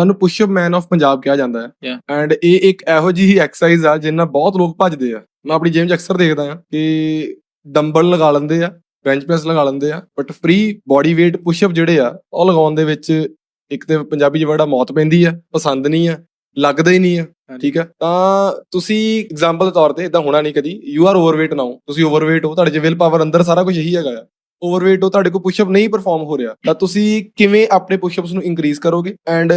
ਤੁਹਾਨੂੰ push-up man of Punjab ਕਿਹਾ ਜਾਂਦਾ ਹੈ. ਐਂਡ ਇਹ ਇੱਕ ਇਹੋ ਜਿਹੀ ਐਕਸਰਸਾਈਜ਼ ਆ ਜਿੰਨਾ ਬਹੁਤ ਲੋਕ ਭੱਜਦੇ ਆ। ਮੈਂ ਆਪਣੀ ਜਿਮ 'ਚ ਅਕਸਰ ਦੇਖਦਾ ਆ ਕਿ ਡੰਬਲ ਲਗਾ ਲੈਂਦੇ ਆ ਬੈਂਚ ਪ੍ਰੈਸ ਲਗਾ ਲੈਂਦੇ ਆ but free body weight pushup ਜਿਹੜੇ ਆ ਉਹ ਲਗਾਉਣ ਦੇ ਵਿੱਚ ਇੱਕ ਤੇ ਪੰਜਾਬੀ 'ਚ ਵਰਡ ਆ ਮੌਤ ਪੈਂਦੀ ਆ ਪਸੰਦ ਨਹੀਂ ਆ ਲੱਗਦਾ ਹੀ ਨਹੀਂ ਆ। ਠੀਕ ਆ? ਤਾਂ ਤੁਸੀਂ ਐਗਜ਼ਾਮਪਲ ਦੇ ਤੌਰ ਤੇ ਇਦਾਂ ਹੋਣਾ ਨਹੀਂ ਕਦੀ। ਯੂ ਆਰ ਓਵਰਵੇਟ ਨਾਓ ਤੁਸੀਂ ਓਵਰਵੇਟ ਹੋ ਤੁਹਾਡੇ 'ਚ ਵਿਲ ਪਾਵਰ ਅੰਦਰ ਸਾਰਾ ਕੁਝ ਇਹੀ ਹੈਗਾ ਆ। ਓਵਰਵੇਟ ਹੋ ਤੁਹਾਡੇ ਕੋਲ ਪੁਸ਼ਅਪ ਨਹੀਂ ਪਰਫਾਰਮ ਹੋ ਰਿਹਾ। ਤਾਂ ਤੁਸੀਂ ਕਿਵੇਂ ਆਪਣੇ ਪੁਸ਼ਅਪਸ ਨੂੰ ਇਨਕਰੀਜ਼ ਕਰੋਗੇ? ਐਂਡ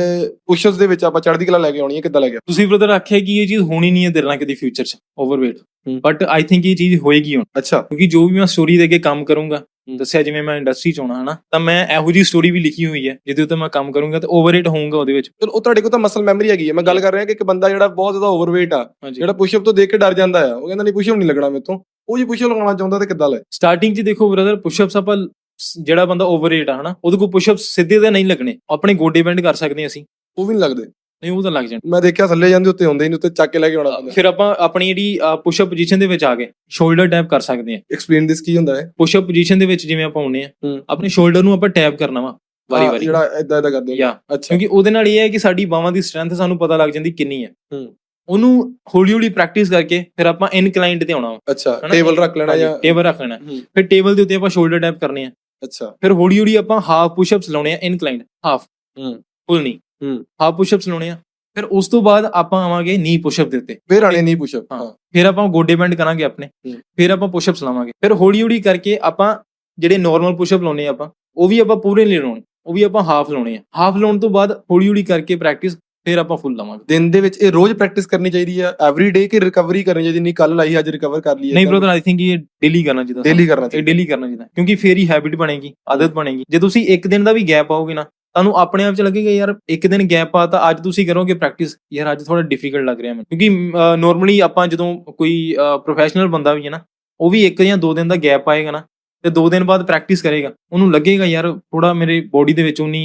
ਪੁਸ਼ਅਪਸ ਦੇ ਵਿੱਚ ਆਪਾਂ ਚੜ੍ਹਦੀ ਕਲਾ ਲੈ ਕੇ ਆਉਣੀ ਹੈ ਕਿੱਦਾਂ ਲੈ ਕੇ ਤੁਸੀਂ ਬ੍ਰਦਰ ਆਖਿਆ ਕਿ ਇਹ ਚੀਜ਼ ਹੋਣੀ ਨਹੀਂ ਹੈ ਤੇਰੇ ਨਾਲ ਕਦੀ ਫਿਊਚਰ 'ਚ ਓਵਰਵੇਟ। ਬਟ ਆਈ ਥਿੰਕ ਇਹ ਚੀਜ਼ ਹੋਏਗੀ ਹੁਣ। ਅੱਛਾ। ਕਿਉਂਕਿ ਜੋ ਵੀ ਮੈਂ ਸਟੋਰੀ ਦੇ ਕੇ ਕੰਮ ਕਰੂੰਗਾ ਦੱਸਿਆ ਜਿਵੇਂ ਮੈਂ ਇੰਡਸਟਰੀ ਚ ਆਉਣਾ ਹਨਾ ਤਾਂ ਮੈਂ ਇਹੋ ਜੀ ਸਟੋਰੀ ਵੀ ਲਿਖੀ ਹੋਈ ਹੈ ਜਿਹਦੇ ਉੱਤੇ ਮੈਂ ਕੰਮ ਕਰੂੰਗਾ ਤੇ ਓਵਰਰੇਟ ਹੋਊਂਗਾ ਉਹਦੇ ਵਿੱਚ। ਚਲੋ ਉਹ ਤੁਹਾਡੇ ਕੋਲ ਤਾਂ ਮਸਲ ਮੈਮਰੀ ਹੈਗੀ ਹੈ। ਮੈਂ ਗੱਲ ਕਰ ਰਿਹਾ ਕਿ ਇੱਕ ਬੰਦਾ ਜਿਹੜਾ ਬਹੁਤ ਜ਼ਿਆਦਾ ਓਵਰਵੇਟ ਆ ਹਾਂਜੀ। ਜਿਹੜਾ ਪੁਸ਼ਅਪ ਤੋਂ ਦੇਖ ਕੇ ਡਰ ਜਾਂਦਾ ਆ ਉਹ ਕਹਿੰਦਾ ਨਹੀਂ ਪੁਸ਼ਅਪ ਨਹੀਂ ਲੱਗਣਾ ਮੇਰੇ ਤੋਂ ਉਹ ਜੇ ਪੁਸ਼ਅਪ ਲਗਾਉਣਾ ਚਾਹੁੰਦਾ ਤੇ ਕਿੱਦਾਂ ਲੈ? ਸਟਾਰਟਿੰਗ 'ਚ ਦੇਖੋ ਬ੍ਰਦਰ ਪੁਸ਼ਅਪਸ ਆਪਾਂ ਸ- ਜਿਹੜਾ ਬੰਦਾ ਓਵਰਰੇਟ ਆ ਹਨਾ ਉਹਦੇ ਕੋਲ ਪੁਸ਼ਅਪਸ ਸਿੱਧੇ ਤਾਂ ਨਹੀਂ ਲੱਗਣੇ। ਆਪਣੇ ਗੋਡੇ ਬੈਂਡ ਕਰ ਸਕਦੇ ਹਾਂ ਅਸੀਂ। ਉਹ ਵੀ ਨਹੀਂ ਲੱਗਦੇ। ਨਹੀਂ ਉਹ ਤਾਂ ਲੱਗ ਜਾਣ। ਮੈਂ ਦੇਖਿਆ ਥੱਲੇ ਜਾਂਦੇ ਉੱਤੇ ਹੁੰਦੇ ਨਹੀਂ ਉੱਤੇ ਚੱਕ ਕੇ ਲੈ ਕੇ ਆਉਣਾ ਪੈਂਦਾ। ਫਿਰ ਆਪਾਂ ਆਪਣੀ ਜਿਹੜੀ ਪੁਸ਼ਅਪ ਪੋਜੀਸ਼ਨ ਦੇ ਵਿੱਚ ਆ ਗਏ। ਸ਼ੋਲਡਰ ਟੈਪ ਕਰ ਸਕਦੇ ਹਾਂ। ਐਕਸਪਲੇਨ ਦਿਸ ਕੀ ਹੁੰਦਾ ਹੈ ਪੁਸ਼ਅਪ ਪੋਜੀਸ਼ਨ ਦੇ ਵਿੱਚ ਜਿਵੇਂ ਆਪਾਂ ਆਉਨੇ ਆ। ਆਪਣੇ ਸ਼ੋਲਡਰ ਨੂੰ ਆਪਾਂ ਟੈਪ ਕਰਨਾ ਵਾ ਵਾਰੀ ਵਾਰੀ। ਜਿਹੜਾ ਇਦਾਂ ਇਦਾਂ ਕਰਦੇ ਯਾ ਅੱਛਾ। ਕਿਉਂਕਿ ਉਹਦੇ ਨਾਲ ਇਹ ਹੈ ਕਿ ਸਾਡੀ ਬਾਹਾਂ ਦੀ ਸਟਰੈਂਥ ਸਾਨੂੰ ਪਤਾ ਲੱਗ ਜਾਂਦੀ ਕਿੰਨੀ ਹੈ। ਹੂੰ। ਉਹਨੂੰ ਹੌਲੀ ਹੌਲੀ ਪ੍ਰੈਕਟਿਸ ਕਰਕੇ ਫਿਰ ਆਪਾਂ ਇਨਕਲਾਈਨਡ ਤੇ ਆਉਣਾ ਅੱਛਾ? ਟੇਬਲ ਰੱਖ ਲੈਣਾ ਜਾਂ ਟੇਬਲ ਰੱਖ ਲੈਣਾ। ਫਿਰ ਟੇਬਲ ਦੇ ਉੱਤੇ ਆਪਾਂ ਸ਼ੋਲਡਰ ਟੈਪ ਕਰਨੇ ਆ। ਅੱਛਾ। ਫਿਰ ਹੌਲੀ ਹੌਲੀ ਆਪਾਂ ਹਾਫ ਪੁਸ਼ਅਪਸ ਲਾਉਣੇ ਆ ਇਨਕਲਾਈਨਡ ਹਾਫ ਹੂੰ। ਫੁੱਲ ਨਹੀਂ ਹੂੰ। ਹਾਫ ਪੁਸ਼ਅਪਸ ਲਾਉਣੇ ਆ। ਫਿਰ ਉਸ ਤੋਂ ਬਾਅਦ ਆਪਾਂ ਆਵਾਂਗੇ ਨੀ ਪੁਸ਼ਅਪ ਦੇ ਉੱਤੇ। ਫਿਰ ਆਣੇ ਨਹੀਂ ਪੁਸ਼ਅਪ ਹਾਂ। ਫਿਰ ਆਪਾਂ ਗੋਡੇ ਬੈਂਡ ਕਰਾਂਗੇ ਆਪਣੇ। ਫਿਰ ਆਪਾਂ ਪੁਸ਼ਅਪਸ ਲਾਵਾਂਗੇ। ਫਿਰ ਹੌਲੀ ਹੌਲੀ ਕਰਕੇ ਆਪਾਂ ਜਿਹੜੇ ਨਾਰਮਲ ਪੁਸ਼ਅਪ ਲਾਉਣੇ ਆਪਾਂ ਉਹ ਵੀ ਆਪਾਂ ਪੂਰੇ ਨਹੀਂ ਲਾਉਣੇ। ਉਹ ਵੀ ਆਪਾਂ ਹਾਫ ਲਾਉਣੇ ਆ। ਹਾਫ ਲਾਉਣ ਤੋਂ ਬਾਅਦ ਹੌਲੀ ਹੌਲੀ ਕਰਕੇ ਪ੍ਰੈਕਟਿਸ ਫਿਰ ਆਪਾਂ ਫੁੱਲ ਲਾਵਾਂਗੇ। ਦਿਨ ਦੇ ਵਿੱਚ ਇਹ ਰੋਜ਼ ਪ੍ਰੈਕਟਿਸ ਕਰਨੀ ਚਾਹੀਦੀ ਆ। ਐਵਰੀ ਡੇ ਕਿ ਰਿਕਵਰੀ ਕਰਨੀ ਚਾਹੀਦੀ? ਨਹੀਂ ਕੱਲ ਲਾਈ ਅੱਜ ਰਿਕਵਰ ਕਰ ਲਈ ਨਹੀਂ ਬ੍ਰਦਰ ਆਈ ਥਿੰਕ ਇਹ ਡੇਲੀ ਕਰਨਾ ਚਾਹੀਦਾ। ਡੇਲੀ ਕਰਨਾ ਇਹ ਚਾਹੀਦਾ ਡੇਲੀ ਕਰਨਾ ਚਾਹੀਦਾ। ਕਿਉਂਕਿ ਫੇਰ ਹੀ ਹੈਬਿਟ ਬਣੇਗੀ ਆਦਤ ਬਣੇਗੀ। ਜੇ ਤੁਸੀਂ ਇੱਕ ਦਿਨ ਦਾ ਵੀ ਗੈਪ ਪਾਓਗੇ ਨਾ ਤੁਹਾਨੂੰ ਆਪਣੇ ਆਪ ਚ ਲੱਗੇਗਾ ਯਾਰ ਇੱਕ ਦਿਨ ਗੈਪ ਆ ਤਾਂ ਅੱਜ ਤੁਸੀਂ ਕਰੋਗੇ ਪ੍ਰੈਕਟਿਸ ਯਾਰ ਅੱਜ ਥੋੜਾ ਡਿਫਿਕਲਟ ਲੱਗ ਰਿਹਾ ਮੈਨੂੰ। ਕਿਉਂਕਿ ਨਾਰਮਲੀ ਆਪਾਂ ਜਦੋਂ ਕੋਈ ਪ੍ਰੋਫੈਸ਼ਨਲ ਬੰਦਾ ਵੀ ਹੈ ਨਾ, ਉਹ ਵੀ ਇੱਕ ਜਾਂ ਦੋ ਦਿਨ ਦਾ ਗੈਪ ਆਏਗਾ ਨਾ ਤੇ 2 ਦਿਨ ਬਾਅਦ ਪ੍ਰੈਕਟਿਸ ਕਰੇਗਾ। ਉਹਨੂੰ ਲੱਗੇਗਾ ਯਾਰ ਥੋੜਾ ਮੇਰੇ ਬੋਡੀ ਦੇ ਵਿੱਚ ਉਨੀ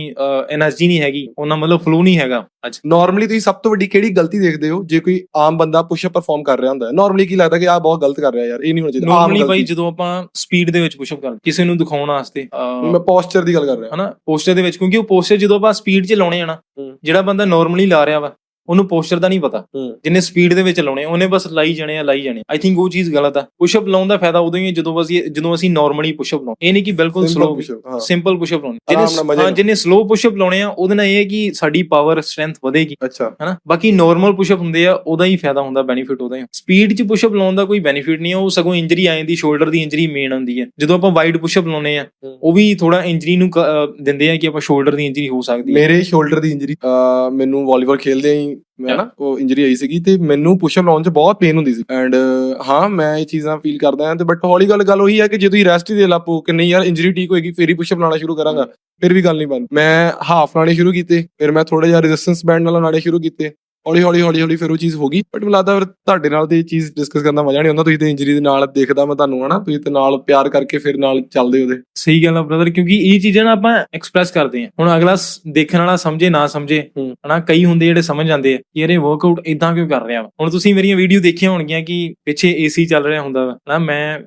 એનર્ਜੀ ਨਹੀਂ ਹੈਗੀ ਉਹਨਾਂ ਮਤਲਬ ਫਲੋ ਨਹੀਂ ਹੈਗਾ ਅੱਜ। ਨਾਰਮਲੀ ਤੁਸੀਂ ਸਭ ਤੋਂ ਵੱਡੀ ਕਿਹੜੀ ਗਲਤੀ ਦੇਖਦੇ ਹੋ? ਜੇ ਕੋਈ ਆਮ ਬੰਦਾ ਪੁਸ਼ਅਪ ਪਰਫਾਰਮ ਕਰ ਰਿਹਾ ਹੁੰਦਾ ਹੈ। ਨਾਰਮਲੀ ਕੀ ਲੱਗਦਾ ਕਿ ਆਹ ਬਹੁਤ ਗਲਤ ਕਰ ਰਿਹਾ ਯਾਰ ਇਹ ਨਹੀਂ ਹੋਣਾ ਚਾਹੀਦਾ ਨਾਰਮਲੀ ਬਾਈ ਜਦੋਂ ਆਪਾਂ ਸਪੀਡ ਦੇ ਵਿੱਚ ਪੁਸ਼ਅਪ ਕਰਦੇ ਕਿਸੇ ਨੂੰ ਦਿਖਾਉਣ ਵਾਸਤੇ ਮੈਂ ਪੋਸਚਰ ਦੀ ਗੱਲ ਕਰ ਰਿਹਾ। ਹਨਾ ਪੋਸਚਰ ਦੇ ਵਿੱਚ ਕਿਉਂਕਿ ਉਹ ਪੋਸਚਰ ਜਦੋਂ ਆਪਾਂ ਸਪੀਡ 'ਚ ਲਾਉਣੇ ਆ ਨਾ ਜਿਹੜਾ ਬੰਦਾ ਨਾਰਮਲੀ ਲਾ ਰਿਹਾ ਵਾ ਉਹਨੂੰ ਪੋਸਟਰ ਦਾ ਨਹੀਂ ਪਤਾ। ਜਿੰਨੇ ਸਪੀਡ ਦੇ ਵਿੱਚ ਲਾਉਣੇ ਉਹਨੇ ਬਸ ਲਾਈ ਜਾਣੇ ਆ ਲਾਈ ਜਾਣੇ ਆਈ ਥਿੰਕ ਉਹ ਚੀਜ਼ ਗਲਤ ਆ। ਪੁਸ਼ਅਪ ਲਾਉਣ ਦਾ ਫਾਇਦਾ ਉਦੋਂ ਹੀ ਜਦੋਂ ਅਸੀਂ ਜਦੋਂ ਅਸੀਂ ਨਾਰਮਲੀ ਪੁਸ਼ਅਪ ਲਾਉਂ ਇਹ ਨਹੀਂ ਕਿ ਬਿਲਕੁਲ ਸਲੋ ਸਿੰਪਲ ਲਾਉਣੇ। ਨਾਲ ਜਿਹਨੇ ਮਜ਼ੇ ਹਾਂ। ਜਿਹਨੇ ਸਲੋ ਪੁਸ਼ਅਪ ਲਾਉਣੇ ਆ ਉਹਦੇ ਨਾਲ ਇਹ ਹੈ ਕਿ ਸਾਡੀ ਪਾਵਰ ਸਟਰੈਂਥ ਵਧੇਗੀ। ਅੱਛਾ। ਹਨਾ? ਬਾਕੀ ਨਾਰਮਲ ਪੁਸ਼ਅਪ ਹੁੰਦੇ ਆ ਉਹਦਾ ਹੀ ਫਾਇਦਾ ਹੁੰਦਾ ਬੈਨੀਫਿਟ ਉਹਦਾ ਹੀ। ਸਪੀਡ 'ਚ ਪੁਸ਼ਅਪ ਲਾਉਣ ਦਾ ਕੋਈ ਬੈਨੀਫਿਟ ਨਹੀਂ ਆ ਉਹ ਸਗੋਂ ਇੰਜਰੀ ਆ ਜਾਂਦੀ ਸ਼ੋਲਡਰ ਦੀ ਇੰਜਰੀ ਮੇਨ ਆਉਂਦੀ ਹੈ ਜਦੋਂ ਆਪਾਂ ਵਾਈਡ ਪੁਸ਼ਅਪ ਲਾਉਨੇ ਆ। ਉਹ ਵੀ ਥੋੜਾ ਇੰਜਰੀ ਨੂੰ ਦਿੰਦੇ ਆ ਕਿ ਆਪਾਂ ਸ਼ੋਲਡਰ ਦੀ ਇੰਜਰੀ ਹੋ ਸਕਦੀ ਹੈ ਮੇਰੇ ਸ਼ੋਲਡਰ ਦੀ ਇੰਜਰੀ ਮੈਨੂੰ ਵਾਲੀਬਾਲ ਖੇਲਦੇ ਹੀ ਮੈਂ ਨਾ ਉਹ ਇੰਜਰੀ ਆਈ ਸੀਗੀ ਤੇ ਮੈਨੂੰ ਪੁਸ਼ਅਪ ਲਾਉਣ 'ਚ ਬਹੁਤ ਪੇਨ ਹੁੰਦੀ ਸੀ। ਐਂਡ ਹਾਂ ਮੈਂ ਇਹ ਚੀਜ਼ਾਂ ਫੀਲ ਕਰਦਾ ਹਾਂ ਤੇ ਬਟ ਹੌਲੀ ਗੱਲ ਗੱਲ ਉਹੀ ਹੈ ਕਿ ਜੇ ਤੁਸੀਂ ਰੈਸਟ ਹੀ ਦੇ ਲਾਪੋ ਕਿ ਨਹੀਂ ਯਾਰ ਇੰਜਰੀ ਠੀਕ ਹੋਏਗੀ ਫੇਰ ਹੀ ਪੁਸ਼ਅਪ ਲਾਉਣਾ ਸ਼ੁਰੂ ਕਰਾਂਗਾ। ਫਿਰ ਵੀ ਗੱਲ ਨਹੀਂ ਬਣ। ਮੈਂ ਹਾਫ ਲਾਣੇ ਸ਼ੁਰੂ ਕੀਤੇ ਫਿਰ ਮੈਂ ਥੋੜਾ ਜਿਹਾ ਰੈਜ਼ਿਸਟੈਂਸ ਬੈਂਡ ਨਾਲ ਲਾਣੇ ਸ਼ੁਰੂ ਕੀਤੇ। ਹੌਲੀ ਹੌਲੀ ਹੌਲੀ ਹੌਲੀ ਫਿਰ ਉਹ ਚੀਜ਼ ਹੋ ਗਈ ਬਟ ਮੈਨੂੰ ਲੱਗਦਾ ਫਿਰ ਤੁਹਾਡੇ ਨਾਲ ਤੇ ਇਹ ਚੀਜ਼ ਡਿਸਕਸ ਕਰਨ ਦਾ ਮਜ਼ਾ ਨਹੀਂ ਆਉਂਦਾ। ਤੁਸੀਂ ਤੇ ਇੰਜਰੀ ਦੇ ਨਾਲ ਦੇਖਦਾ ਮੈਂ ਤੁਹਾਨੂੰ ਹਨਾ? ਤੁਸੀਂ ਤੇ ਨਾਲ ਪਿਆਰ ਕਰਕੇ ਫਿਰ ਨਾਲ ਚੱਲਦੇ ਉਹਦੇ। ਸਹੀ ਗੱਲ ਆ ਬ੍ਰਦਰ ਕਿਉਂਕਿ ਇਹ ਚੀਜ਼ਾਂ ਨਾ ਆਪਾਂ ਐਕਸਪ੍ਰੈਸ ਕਰਦੇ ਆ ਹੁਣ ਅਗਲਾ ਦੇਖਣ ਵਾਲਾ ਸਮਝੇ ਨਾ ਸਮਝੇ। ਹਨਾ? ਕਈ ਹੁੰਦੇ ਜਿਹੜੇ ਸਮਝ ਜਾਂਦੇ ਆ ਕਿ ਯਾਰ ਇਹ ਵਰਕਆਊਟ ਇਦਾਂ ਕਿਉਂ ਕਰ ਰਿਹਾ ਵਾ? ਹੁਣ ਤੁਸੀਂ ਮੇਰੀਆਂ ਵੀਡੀਓ ਦੇਖੀਆਂ ਹੋਣਗੀਆਂ ਕਿ ਪਿੱਛੇ ਏਸੀ ਚੱਲ ਰਿਹਾ ਹੁੰਦਾ ਵਾ। ਹਨਾ? ਮੈਂ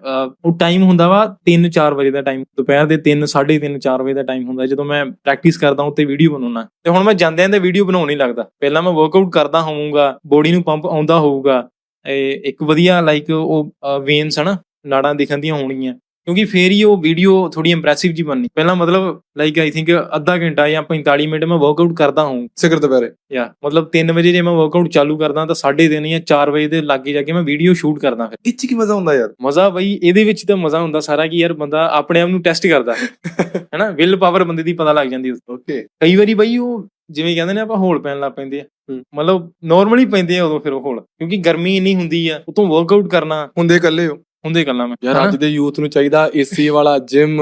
ਉਹ ਟਾਈਮ ਹੁੰਦਾ ਵਾ 3-4 ਵਜੇ ਦਾ ਟਾਈਮ ਦੁਪਹਿਰ ਦੇ 3 3:30 4 ਵਜੇ ਦਾ ਟਾਈਮ ਹੁੰਦਾ। ਜਦੋਂ ਮੈਂ ਪ੍ਰੈਕਟਿਸ ਕਰਦਾ ਉੱਤੇ ਵੀਡੀਓ ਬਣਾਉਣਾ ਤੇ ਹੁਣ ਮੈਂ ਜਾਂਦਿਆਂ ਦੇ ਵੀਡੀਓ ਬਣਾਉਣ ਨਹੀਂ ਲੱਗਦਾ। ਪਹਿਲਾਂ ਮੈਂ ਵਰਕਆਊਟ ਕਰਦਾ ਹੋਵਾਂਗਾ ਬੋਡੀ ਨੂੰ ਪੰਪ ਆਉਂਦਾ ਹੋਊਗਾ ਇਹ ਇੱਕ ਵਧੀਆ ਲਾਈਕ ਉਹ ਵੇਨਸ ਹਨਾ ਨਾੜਾਂ ਦਿਖਣ ਦੀਆਂ ਹੋਣਗੀਆਂ। ਕਿਉਂਕਿ ਫੇਰ ਹੀ ਉਹ ਵੀਡੀਓ ਥੋੜੀ ਇੰਪ੍ਰੈਸਿਵ ਜੀ ਬਣਨੀ। ਪਹਿਲਾਂ ਮਤਲਬ ਲਾਈਕ ਆਈ ਥਿੰਕ ਅੱਧਾ ਘੰਟਾ ਜਾਂ 45 ਮਿੰਟ ਮੈਂ ਵਰਕਆਊਟ ਕਰਦਾ ਹਾਂ ਸਿਖਰ ਦੁਪਹਿਰੇ। ਯਾ ਮਤਲਬ 3 ਵਜੇ ਜੇ ਮੈਂ ਵਰਕਆਊਟ ਚਾਲੂ ਕਰਦਾ ਤਾਂ 3:30 ਜਾਂ 4 ਵਜੇ ਦੇ ਲਾਗੇ ਜਾ ਕੇ ਮੈਂ ਵੀਡੀਓ ਸ਼ੂਟ ਕਰਦਾ ਫਿਰ। ਇਹ 'ਚ ਕੀ ਮਜ਼ਾ ਹੁੰਦਾ ਯਾਰ? ਮਜ਼ਾ ਬਈ ਇਹਦੇ ਵਿੱਚ ਤਾਂ ਮਜ਼ਾ ਹੁੰਦਾ ਸਾਰਾ ਕਿ ਯਾਰ ਬੰਦਾ ਆਪਣੇ ਆਪ ਨੂੰ ਟੈਸਟ ਕਰਦਾ। ਹੈਨਾ ਵਿਲ ਪਾਵਰ ਬੰਦੇ ਦੀ ਪਤਾ ਲੱਗ ਜਾਂਦੀ ਉਸ ਤੋਂ। ਓਕੇ ਕਈ ਵਾਰੀ ਬਈ ਉਹ ਜਿਵੇਂ ਕਹਿੰਦੇ ਨੇ ਆਪਾਂ ਹੋਲ ਪੈਣ ਲੱਗ ਪੈਂਦੇ ਆ। ਮਤਲਬ ਨਾਰਮਲੀ ਪੈਂਦੇ ਆ ਉਦੋਂ ਫਿਰ ਉਹ ਹੋਲ ਕਿਉਂਕਿ ਗਰਮੀ ਇੰਨੀ ਹੁੰਦੀ ਆ ਉਤੋਂ ਵਰਕਆਊਟ ਕਰਨਾ ਹੁੰਦੇ ਇਕੱਲੇ ਹੋ ਹੁੰਦੇ ਗੱਲਾਂ ਮੈਂ ਯਾਰ? ਅੱਜ ਦੇ ਯੂਥ ਨੂੰ ਚਾਹੀਦਾ ਏਸੀ ਵਾਲਾ ਜਿਮ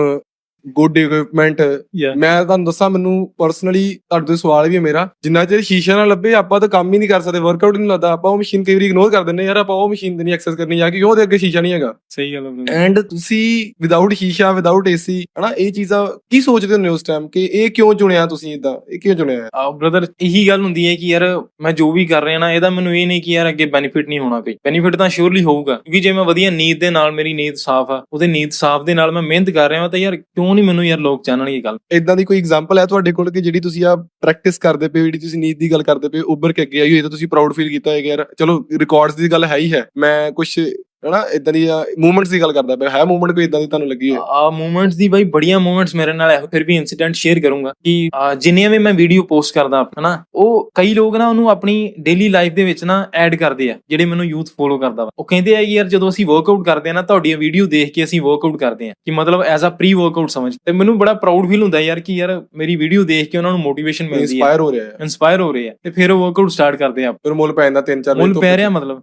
ਗੁੱਡ ਇਕਵਿਪਮੈਂਟ Yeah. ਮੈਂ ਤੁਹਾਨੂੰ ਦੱਸਾਂ ਮੈਨੂੰ ਪਰਸਨਲੀ ਤੁਹਾਡੇ ਤੋਂ ਸਵਾਲ ਵੀ ਹੈ ਮੇਰਾ। ਜਿੰਨਾ ਚਿਰ ਸ਼ੀਸ਼ਾ ਨਾ ਲੱਭੇ ਆਪਾਂ ਤਾਂ ਕੰਮ ਹੀ ਨਹੀਂ ਕਰ ਸਕਦੇ। ਵਰਕਆਊਟ ਨਹੀਂ ਲੱਗਦਾ। ਆਪਾਂ ਉਹ ਮਸ਼ੀਨ ਕਈ ਵਾਰੀ ਇਗਨੋਰ ਕਰ ਦਿੰਦੇ ਹਾਂ, ਯਾਰ ਆਪਾਂ ਉਹ ਮਸ਼ੀਨ ਤੇ ਨਹੀਂ ਐਕਸੈਸ ਕਰਨੀ ਜਾ ਕੇ ਉਹਦੇ ਅੱਗੇ ਸ਼ੀਸ਼ਾ ਨਹੀਂ ਹੈਗਾ। ਸਹੀ ਗੱਲ ਹੈ ਐਂਡ ਤੁਸੀਂ ਵਿਦਆਊਟ ਸ਼ੀਸ਼ਾ ਵਿਦਆਊਟ ਏਸੀ ਹਨਾ ਇਹ ਚੀਜ਼ਾਂ ਕੀ ਸੋਚਦੇ ਹੋ ਉਸ ਟਾਈਮ ਕਿ ਇਹ ਕਿਉਂ ਚੁਣਿਆ ਤੁਸੀਂ ਇਦਾਂ ਇਹ ਕਿਉਂ ਚੁਣਿਆ ਹੈ? ਆ ਬ੍ਰਦਰ ਇਹੀ ਗੱਲ ਹੁੰਦੀ ਹੈ ਕਿ ਯਾਰ ਮੈਂ ਜੋ ਵੀ ਕਰ ਰਿਹਾ ਨਾ ਇਹਦਾ ਮੈਨੂੰ ਇਹ ਨਹੀਂ ਕਿ ਯਾਰ ਅੱਗੇ ਬੈਨੀਫਿਟ ਨਹੀਂ ਹੋਣਾ ਕੋਈ। ਬੈਨੀਫਿਟ ਤਾਂ ਸ਼ੋਰਲੀ ਹੋਊਗਾ। ਕਿਉਂਕਿ ਜੇ ਮੈਂ ਵਧੀਆ ਨੀਂਦ ਦੇ ਨਾਲ ਮੇਰੀ ਨੀਂਦ ਸਾਫ਼ ਆ ਉਹਦੇ ਨੀਂਦ ਸਾਫ਼ ਦੇ ਨਾਲ ਮੈਂ ਮਿਹਨਤ ਕਰ ਰਿਹਾ ਹਾਂ ਤਾਂ ਯਾਰ ਕਿਉਂ ਕਿਉਂ ਨਹੀਂ ਮੈਨੂੰ ਯਾਰ ਲੋਕ ਜਾਣਨਗੇ ਗੱਲ। ਇਦਾਂ ਦੀ ਕੋਈ ਐਗਜ਼ਾਮਪਲ ਹੈ ਤੁਹਾਡੇ ਕੋਲ ਕਿ ਜਿਹੜੀ ਤੁਸੀਂ ਆ ਪ੍ਰੈਕਟਿਸ ਕਰਦੇ ਪਏ ਹੋ, ਜਿਹੜੀ ਤੁਸੀਂ ਨੀਤ ਦੀ ਗੱਲ ਕਰਦੇ ਪਏ ਹੋ, ਉੱਭਰ ਕੇ ਅੱਗੇ ਆਈ ਹੋਈ ਤਾਂ ਤੁਸੀਂ ਪ੍ਰਾਊਡ ਫੀਲ ਕੀਤਾ ਹੈ ਕਿ ਯਾਰ। ਚਲੋ ਰਿਕਾਰਡਸ ਦੀ ਗੱਲ ਹੈ ਹੀ ਹੈ। ਮੈਂ ਕੁਝ ਹਨਾ ਇਦਾਂ ਦੀ ਮੂਵਮੈਂਟਸ ਦੀ ਗੱਲ ਕਰਦਾ ਪਿਆ। ਹੈ ਮੂਵਮੈਂਟ ਕੋਈ ਇਦਾਂ ਦੀ ਤੁਹਾਨੂੰ ਲੱਗੀ ਹੋਏ ਆ ਮੂਵਮੈਂਟਸ ਦੀ ਬਾਈ ਬੜੀਆਂ ਮੂਵਮੈਂਟਸ ਮੇਰੇ ਨਾਲ ਇਹੋ ਫਿਰ ਵੀ ਇਨਸੀਡੈਂਟ ਸ਼ੇਅਰ ਕਰੂੰਗਾ ਕਿ ਜਿੰਨੀਆਂ ਵੀ ਮੈਂ ਵੀਡੀਓ ਪੋਸਟ ਕਰਦਾ ਹਨਾ ਉਹ ਕਈ ਲੋਕ ਨਾ ਉਹਨੂੰ ਆਪਣੀ ਡੇਲੀ ਲਾਈਫ ਦੇ ਵਿੱਚ ਨਾ ਐਡ ਕਰਦੇ ਆ ਜਿਹੜੇ ਮੈਨੂੰ ਯੂਥ ਫੋਲੋ ਕਰਦਾ ਵਾ। ਉਹ ਕਹਿੰਦੇ ਆ ਯਾਰ ਜਦੋਂ ਅਸੀਂ ਵਰਕਆਊਟ ਕਰਦੇ ਆ ਨਾ ਤੁਹਾਡੀਆਂ ਵੀਡੀਓ ਦੇਖ ਕੇ ਅਸੀਂ ਵਰਕਆਊਟ ਕਰਦੇ ਆ। ਕਿ ਮਤਲਬ ਐਜ਼ ਅ ਪ੍ਰੀ ਵਰਕਆਊਟ ਸਮਝ। ਤੇ ਮੈਨੂੰ ਬੜਾ ਪ੍ਰਾਊਡ ਫੀਲ ਹੁੰਦਾ ਯਾਰ ਕਿ ਯਾਰ ਮੇਰੀ ਵੀਡੀਓ ਦੇਖ ਕੇ ਉਹਨਾਂ ਨੂੰ ਮੋਟੀਵੇਸ਼ਨ ਮਿਲਦੀ ਹੈ ਇਨਸਪਾਇਰ ਹੋ ਰਿਹਾ ਹੈ। ਇਨਸਪਾਇਰ ਹੋ ਰਹੇ ਆ। ਤੇ ਫਿਰ ਉਹ ਵਰਕਆਊਟ ਸਟਾਰਟ ਕਰਦੇ ਆ ਫਿਰ ਮੁੱਲ ਪੈ ਜਾਂਦਾ ਤਿੰਨ ਚਾਰ ਮੁੱਲ ਪੈ ਰਿਹਾ ਮਤਲਬ।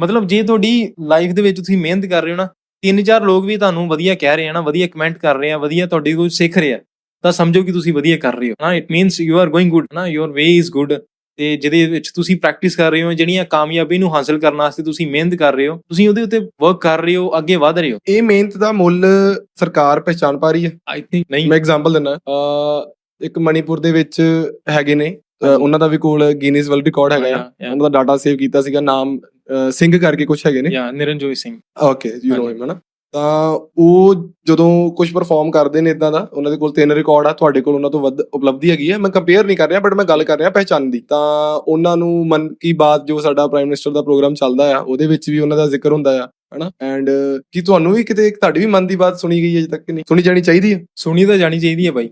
ਮਤਲਬ ਜੇ ਤੁਹਾਡੀ ਲਾਈਫ ਦੇ ਵਿੱਚ ਤੁਸੀਂ ਮਿਹਨਤ ਕਰ ਰਹੇ ਹੋ ਨਾ ਤਿੰਨ ਚਾਰ ਲੋਕ ਵੀ ਤੁਹਾਨੂੰ ਵਧੀਆ ਕਹਿ ਰਹੇ ਆ ਨਾ ਵਧੀਆ ਕਮੈਂਟ ਕਰ ਰਹੇ ਆ ਵਧੀਆ ਤੁਹਾਡੀ ਕੁਝ ਸਿੱਖ ਰਹੇ ਆ ਤਾਂ ਸਮਝੋ ਕਿ ਤੁਸੀਂ ਵਧੀਆ ਕਰ ਰਹੇ ਹੋ। ਨਾ it means you are going good ਨਾ ਯੂਰ ਵੇ ਇਜ਼ ਗੁੱਡ ਤੇ ਜਿਹਦੇ ਵਿੱਚ ਤੁਸੀਂ ਪ੍ਰੈਕਟਿਸ ਕਰ ਰਹੇ ਹੋ ਜਿਹੜੀਆਂ ਕਾਮਯਾਬੀ ਨੂੰ ਹਾਸਲ ਕਰਨ ਵਾਸਤੇ ਤੁਸੀਂ ਮਿਹਨਤ ਕਰ ਰਹੇ ਹੋ ਤੁਸੀਂ ਉਹਦੇ ਉੱਤੇ ਵਰਕ ਕਰ ਰਹੇ ਹੋ ਅੱਗੇ ਵਧ ਰਹੇ ਹੋ। ਇਹ ਮਿਹਨਤ ਦਾ ਮੁੱਲ ਸਰਕਾਰ ਪਹਿਚਾਨ ਪਾ ਰਹੀ ਹੈ। ਆਈ ਥਿੰਕ ਨਹੀਂ। ਮੈਂ ਐਗਜ਼ਾਮਪਲ ਦਿੰਦਾ। ਅ ਇੱਕ ਮਣੀਪੁਰ ਦੇ ਵਿੱਚ ਹੈਗੇ ਨੇ। ਉਹਨਾਂ ਦਾ ਵੀ ਕੋਲ ਗਿਨੀਜ਼ ਵਰਲਡ ਰਿਕਾਰਡ ਹੈਗਾ ਆ। ਉਹਨਾਂ ਦਾ ਡਾਟਾ ਸੇਵ ਕੀਤਾ ਸੀਗਾ ਨਾਮ ਸਿੰਘ ਕਰਕੇ ਕੁਝ ਹੈਗੇ ਨੇ? ਯਾ Niranjot Singh. Okay you no. Him ਨਾ ਤਾਂ ਉਹ ਜਦੋਂ ਕੁਝ ਪਰਫਾਰਮ ਕਰਦੇ ਨੇ ਇਦਾਂ ਦਾ ਉਹਨਾਂ ਦੇ ਕੋਲ ਤਿੰਨ ਰਿਕਾਰਡ ਆ ਤੁਹਾਡੇ ਕੋਲ ਉਹਨਾਂ ਤੋਂ ਵੱਧ ਉਪਲਬਧੀ ਹੈਗੀ ਹੈ ਮੈਂ ਕੰਪੇਅਰ ਨਹੀਂ ਕਰ ਰਿਹਾ ਬਟ ਮੈਂ ਗੱਲ ਕਰ ਰਿਹਾ ਪਹਿਚਾਨ ਦੀ। ਤਾਂ ਉਹਨਾਂ ਨੂੰ ਮਨ ਕੀ ਬਾਤ ਜੋ ਸਾਡਾ ਪ੍ਰਾਈਮ ਮਿਨਿਸਟਰ ਦਾ ਪ੍ਰੋਗਰਾਮ ਚੱਲਦਾ ਆ ਉਹਦੇ ਵਿੱਚ ਵੀ ਉਹਨਾਂ ਦਾ ਜ਼ਿਕਰ ਹੁੰਦਾ ਆ ਹਨਾ? ਐਂਡ ਕੀ ਤੁਹਾਨੂੰ ਵੀ ਕਿਤੇ ਤੁਹਾਡੀ ਵੀ ਮਨ ਦੀ ਬਾਤ ਸੁਣੀ ਗਈ ਹੈ ਅਜੇ ਤੱਕ ਕਿ ਨਹੀਂ? ਸੁਣੀ ਜਾਣੀ ਚਾਹੀਦੀ ਹੈ? ਸੁਣੀ ਤਾਂ ਜਾਣੀ ਚਾਹੀਦੀ ਹੈ ਬਾਈ।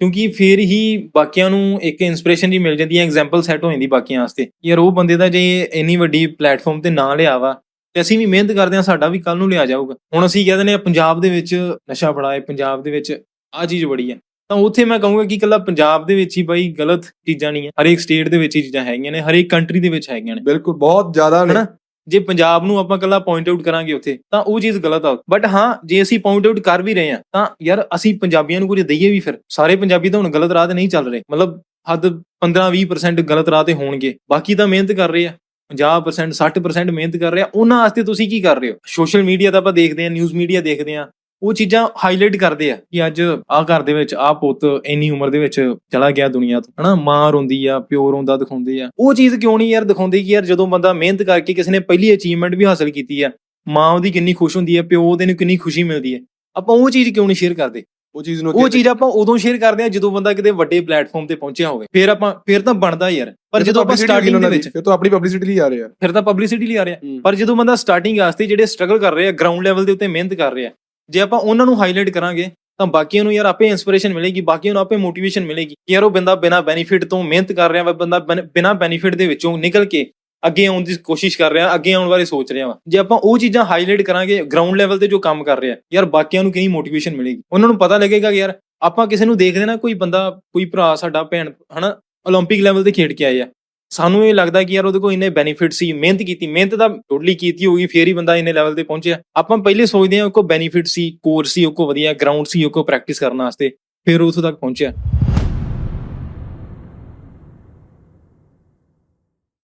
ਕਿਉਂਕਿ ਫੇਰ ਹੀ ਬਾਕੀਆਂ ਨੂੰ ਇੱਕ ਇਨਸਪੀਰੇਸ਼ਨ ਜੀ ਮਿਲ ਜਾਂਦੀ ਹੈ ਐਗਜ਼ਾਮਪਲ ਸੈੱਟ ਹੋ ਜਾਂਦੀ ਬਾਕੀਆਂ ਵਾਸਤੇ ਯਾਰ ਉਹ ਬੰਦੇ ਦਾ ਜੇ ਇੰਨੀ ਵੱਡੀ ਪਲੇਟਫਾਰਮ ਤੇ ਨਾਂ ਲਿਆ ਵਾ ਤੇ ਅਸੀਂ ਵੀ ਮਿਹਨਤ ਕਰਦੇ ਹਾਂ ਸਾਡਾ ਵੀ ਕੱਲ ਨੂੰ ਲਿਆ ਜਾਊਗਾ। ਹੁਣ ਅਸੀਂ ਕਹਿੰਦੇ ਨੇ ਪੰਜਾਬ ਦੇ ਵਿੱਚ ਨਸ਼ਾ ਬੜਾ ਹੈ ਪੰਜਾਬ ਦੇ ਵਿੱਚ ਆ ਚੀਜ਼ ਬੜੀ ਹੈ। ਤਾਂ ਉੱਥੇ ਮੈਂ ਕਹੂੰਗਾ ਕਿ ਇਕੱਲਾ ਪੰਜਾਬ ਦੇ ਵਿੱਚ ਹੀ ਬਾਈ ਗਲਤ ਚੀਜ਼ਾਂ ਨਹੀਂ ਹੈ ਹਰੇਕ ਸਟੇਟ ਦੇ ਵਿੱਚ ਹੀ ਚੀਜ਼ਾਂ ਹੈਗੀਆਂ ਨੇ ਹਰੇਕ ਕੰਟਰੀ ਦੇ ਵਿੱਚ ਹੈਗੀਆਂ ਨੇ। ਬਿਲਕੁਲ ਬਹੁਤ ਜ਼ਿਆਦਾ ਨੇ। ਹਨਾ? ਜੇ ਪੰਜਾਬ ਨੂੰ ਆਪਾਂ ਕੱਲਾ ਪੁਆਇੰਟ ਆਊਟ ਕਰਾਂਗੇ ਉੱਥੇ, ਤਾਂ ਉਹ ਚੀਜ਼ ਗਲਤ ਆ। ਬਟ ਹਾਂ, ਜੇ ਅਸੀਂ ਪੁਆਇੰਟ ਆਊਟ ਕਰ ਵੀ ਰਹੇ ਹਾਂ, ਤਾਂ ਯਾਰ ਅਸੀਂ ਪੰਜਾਬੀਆਂ ਨੂੰ ਕੁਝ ਦਈਏ ਵੀ ਫਿਰ। ਸਾਰੇ ਪੰਜਾਬੀ ਤਾਂ ਹੁਣ ਗਲਤ ਰਾਹ ਤੇ ਨਹੀਂ ਚੱਲ ਰਹੇ। ਮਤਲਬ ਹੱਦ 15-20% ਗਲਤ ਰਾਹ ਤੇ ਹੋਣਗੇ। ਬਾਕੀ ਤਾਂ ਮਿਹਨਤ ਕਰ ਰਹੇ ਆ। 50% 60% ਮਿਹਨਤ ਕਰ ਰਹੇ ਆ। ਉਹਨਾਂ ਵਾਸਤੇ ਤੁਸੀਂ ਕੀ ਕਰ ਰਹੇ ਹੋ? ਸੋਸ਼ਲ ਮੀਡੀਆ ਤਾਂ ਆਪਾਂ ਦੇਖਦੇ ਆ ਨਿਊਜ਼ ਮੀਡੀਆ ਦੇਖਦੇ ਆ ਉਹ ਚੀਜ਼ਾਂ ਹਾਈਲਾਈਟ ਕਰਦੇ ਆ ਕਿ ਅੱਜ ਆਹ ਘਰ ਦੇ ਵਿੱਚ ਆਹ ਪੁੱਤ ਇੰਨੀ ਉਮਰ ਦੇ ਵਿੱਚ ਚਲਾ ਗਿਆ ਦੁਨੀਆ ਤੋਂ ਹਨਾ? ਮਾਂ ਰੋਂਦੀ ਆ ਪਿਓ ਰੋਂਦਾ ਦਿਖਾਉਂਦੇ ਆ। ਉਹ ਚੀਜ਼ ਕਿਉਂ ਨਹੀਂ ਯਾਰ ਦਿਖਾਉਂਦੇ ਕਿ ਯਾਰ ਜਦੋਂ ਬੰਦਾ ਮਿਹਨਤ ਕਰਕੇ ਕਿਸੇ ਨੇ ਪਹਿਲੀ ਅਚੀਵਮੈਂਟ ਵੀ ਹਾਸਲ ਕੀਤੀ ਆ ਮਾਂ ਉਹਦੀ ਕਿੰਨੀ ਖੁਸ਼ ਹੁੰਦੀ ਹੈ ਪਿਓ ਉਹਦੇ ਨੂੰ ਕਿੰਨੀ ਖੁਸ਼ੀ ਮਿਲਦੀ ਹੈ ਆਪਾਂ ਉਹ ਚੀਜ਼ ਕਿਉਂ ਨਹੀਂ ਸ਼ੇਅਰ ਕਰਦੇ? ਉਹ ਚੀਜ਼ ਨੂੰ ਉਹ ਚੀਜ਼ ਆਪਾਂ ਉਦੋਂ ਸ਼ੇਅਰ ਕਰਦੇ ਆ ਜਦੋਂ ਬੰਦਾ ਕਿਤੇ ਵੱਡੇ ਪਲੇਟਫਾਰਮ ਤੇ ਪਹੁੰਚਿਆ ਹੋਵੇ। ਫਿਰ ਆਪਾਂ ਫਿਰ ਤਾਂ ਬਣਦਾ ਯਾਰ। ਪਰ ਜਦੋਂ ਆਪਾਂ ਸਟਾਰਟਿੰਗ ਦੇ ਵਿੱਚ ਫਿਰ ਤਾਂ ਆਪਣੀ ਪਬਲਿਸਿਟੀ ਲਈ ਆ ਰਹੇ ਆ। ਫਿਰ ਤਾਂ ਪਬਲਿਸਿਟੀ ਲਈ ਆ ਰਿਹਾ ਹੂੰ। ਪਰ ਜਦੋਂ ਬੰਦਾ ਸਟਾਰਟਿੰਗ ਵਾਸਤੇ ਜਿਹੜੇ ਸਟਰਗਲ ਕਰ ਰਹੇ ਆ ਗਰਾਊਂਡ ਲੈਵਲ ਦੇ ਉੱਤੇ ਮਿਹਨਤ ਕਰ ਰਹੇ ਆ ਜੇ ਆਪਾਂ ਉਹਨਾਂ ਨੂੰ ਹਾਈਲਾਈਟ ਕਰਾਂਗੇ ਤਾਂ ਬਾਕੀਆਂ ਨੂੰ ਯਾਰ ਆਪੇ ਇਨਸਪੀਰੇਸ਼ਨ ਮਿਲੇਗੀ ਬਾਕੀਆਂ ਨੂੰ ਆਪੇ ਮੋਟੀਵੇਸ਼ਨ ਮਿਲੇਗੀ ਕਿ ਯਾਰ ਉਹ ਬੰਦਾ ਬਿਨਾ ਬੈਨੀਫਿਟ ਤੋਂ ਮਿਹਨਤ ਕਰ ਰਿਹਾ ਵਾ ਬੰਦਾ ਬਿਨਾ ਬੈਨੀਫਿਟ ਦੇ ਵਿੱਚੋਂ ਨਿਕਲ ਕੇ ਅੱਗੇ ਆਉਣ ਦੀ ਕੋਸ਼ਿਸ਼ ਕਰ ਰਿਹਾ ਅੱਗੇ ਆਉਣ ਬਾਰੇ ਸੋਚ ਰਿਹਾ ਵਾ ਜੇ ਆਪਾਂ ਉਹ ਚੀਜ਼ਾਂ ਹਾਈਲਾਈਟ ਕਰਾਂਗੇ ਗਰਾਊਂਡ ਲੈਵਲ ਤੇ ਜੋ ਕੰਮ ਕਰ ਰਿਹਾ ਯਾਰ ਬਾਕੀਆਂ ਨੂੰ ਕਿੰਨੀ ਮੋਟੀਵੇਸ਼ਨ ਮਿਲੇਗੀ ਉਹਨਾਂ ਨੂੰ ਪਤਾ ਲੱਗੇਗਾ ਕਿ ਯਾਰ ਆਪਾਂ ਕਿਸੇ ਨੂੰ ਦੇਖਦੇ ਨਾ ਕੋਈ ਬੰਦਾ ਕੋਈ ਭਰਾ ਸਾਡਾ ਭੈਣ ਹਨਾ 올림픽 ਲੈਵਲ ਤੇ ਖੇਡ ਕੇ ਆਏ ਆ ਸਾਨੂੰ ਇਹ ਲੱਗਦਾ ਕਿ ਯਾਰ ਉਹਦੇ ਕੋਲ ਇੰਨੇ ਬੈਨੀਫਿਟ ਸੀ, ਮਿਹਨਤ ਕੀਤੀ, ਮਿਹਨਤ ਤਾਂ ਟੋਟਲੀ ਕੀਤੀ ਹੋਊਗੀ, ਫੇਰ ਹੀ ਬੰਦਾ ਇੰਨੇ ਲੈਵਲ ਤੇ ਪਹੁੰਚਿਆ। ਆਪਾਂ ਪਹਿਲੇ ਸੋਚਦੇ ਹਾਂ, ਉਹ ਕੋ ਬੈਨੀਫਿਟ ਸੀ ਕੋਰ ਸੀ, ਉਹ ਕੋ ਵਧੀਆ ਗਰਾਊਂਡ ਸੀ, ਉਹ ਕੋ ਪ੍ਰੈਕਟਿਸ ਕਰਨ ਵਾਸਤੇ, ਫਿਰ ਉੱਥੋਂ ਤੱਕ ਪਹੁੰਚਿਆ।